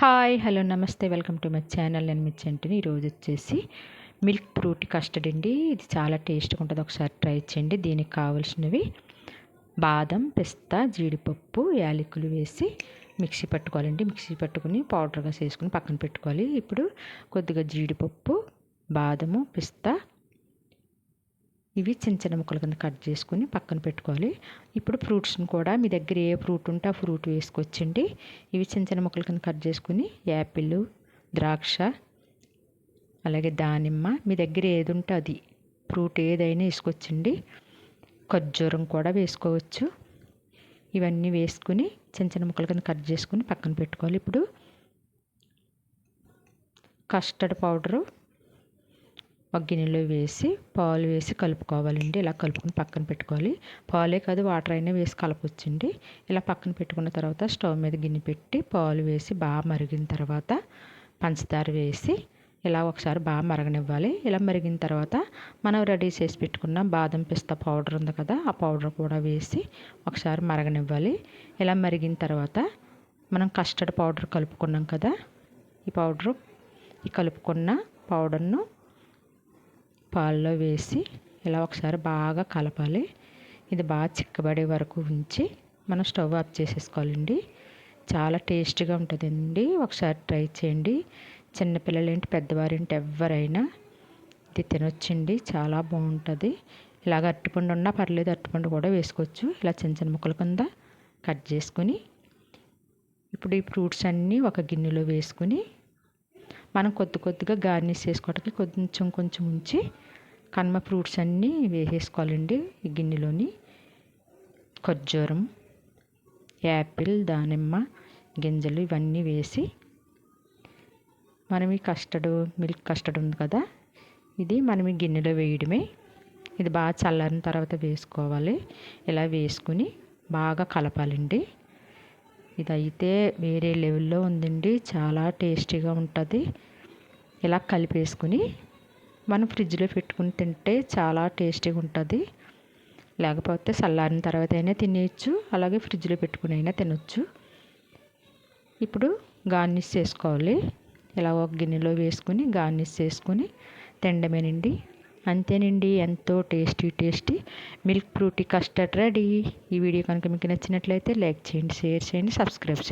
Hi hello నమస్తే welcome to my channel. నేను మీ చెంటిని. ఈరోజు వచ్చేసి మిల్క్ ఫ్రూట్ కస్టర్డ్ అండి. ఇది చాలా టేస్ట్గా ఉంటుంది. ఒకసారి ట్రై చేయండి. దీనికి కావాల్సినవి బాదం పిస్తా జీడిపప్పు యాలకులు వేసి మిక్సీ పట్టుకోవాలండి. మిక్సీ పట్టుకుని పౌడర్గా చేసుకుని పక్కన పెట్టుకోవాలి. ఇప్పుడు కొద్దిగా జీడిపప్పు బాదము పిస్తా ఇవి చిన్న చిన్న ముక్కల కింద కట్ చేసుకుని పక్కన పెట్టుకోవాలి. ఇప్పుడు ఫ్రూట్స్ని కూడా మీ దగ్గర ఏ ఫ్రూట్ ఉంటే ఆ ఫ్రూట్ వేసుకొచ్చండి. ఇవి చిన్న చిన్న ముక్కల కింద కట్ చేసుకుని యాపిల్ ద్రాక్ష అలాగే దానిమ్మ మీ దగ్గర ఏది ఉంటే అది ఫ్రూట్ ఏదైనా వేసుకొచ్చండి. ఖర్జూరం కూడా వేసుకోవచ్చు. ఇవన్నీ వేసుకుని చిన్న చిన్న ముక్కల కింద కట్ చేసుకుని పక్కన పెట్టుకోవాలి. ఇప్పుడు కస్టర్డ్ పౌడరు ఒక గిన్నెలో వేసి పాలు వేసి కలుపుకోవాలండి. ఇలా కలుపుకొని పక్కన పెట్టుకోవాలి. పాలే కాదు వాటర్ అయినా వేసి కలపొచ్చండి. ఇలా పక్కన పెట్టుకున్న తర్వాత స్టవ్ మీద గిన్నె పెట్టి పాలు వేసి బాగా మరిగిన తర్వాత పంచదార వేసి ఇలా ఒకసారి బాగా మరగనివ్వాలి. ఇలా మరిగిన తర్వాత మనం రెడీ చేసి పెట్టుకున్న బాదం పిస్తా పౌడర్ ఉంది కదా ఆ పౌడర్ కూడా వేసి ఒకసారి మరగనివ్వాలి. ఇలా మరిగిన తర్వాత మనం కస్టర్డ్ పౌడర్ కలుపుకున్నాం కదా ఈ పౌడరు ఈ కలుపుకున్న పౌడర్ను పాల్లో వేసి ఇలా ఒకసారి బాగా కలపాలి. ఇది బాగా చిక్కబడే వరకు ఉంచి మనం స్టవ్ ఆఫ్ చేసేసుకోవాలండి. చాలా టేస్టీగా ఉంటుందండి. ఒకసారి ట్రై చేయండి. చిన్నపిల్లలేంటి పెద్దవారేంటి ఎవరైనా ఇది తినొచ్చండి. చాలా బాగుంటుంది. ఇలాగ అరటిపండు ఉన్నా పర్లేదు అరటిపండు కూడా వేసుకోవచ్చు. ఇలా చిన్న చిన్న ముక్కల కింద కట్ చేసుకుని ఇప్పుడు ఈ ఫ్రూట్స్ అన్నీ ఒక గిన్నెలో వేసుకుని మనం కొద్ది కొద్దిగా గార్నిష్ చేసుకోవడానికి కొంచెం కొంచెం ఉంచి కన్మ ఫ్రూట్స్ అన్నీ వేసేసుకోవాలండి. ఈ గిన్నెలోని ఖర్జూరం యాపిల్ దానిమ్మ గింజలు ఇవన్నీ వేసి మనం ఈ కస్టర్డ్ మిల్క్ కస్టర్డ్ ఉంది కదా ఇది మనం ఈ గిన్నెలో వేయడమే. ఇది బాగా చల్లారిన తర్వాత వేసుకోవాలి. ఇలా వేసుకుని బాగా కలపాలండి. ఇదైతే వేరే లెవెల్లో ఉందండి. చాలా టేస్టీగా ఉంటుంది. ఇలా కలిపేసుకుని మనం ఫ్రిడ్జ్లో పెట్టుకుని తింటే చాలా టేస్టీగా ఉంటుంది. లేకపోతే చల్లారిన తర్వాత అయినా తినేయచ్చు అలాగే ఫ్రిడ్జ్లో పెట్టుకుని అయినా తినొచ్చు. ఇప్పుడు గార్నిష్ చేసుకోవాలి. ఇలా ఒక గిన్నెలో వేసుకుని గార్నిష్ చేసుకుని తినడమేనండి. అంతేనండి ఎంతో tasty tasty. Milk fruity custard ready. ఈ వీడియో కనుక మీకు నచ్చినట్లయితే లైక్ చేయండి షేర్ చేయండి సబ్స్క్రైబ్ చేయండి.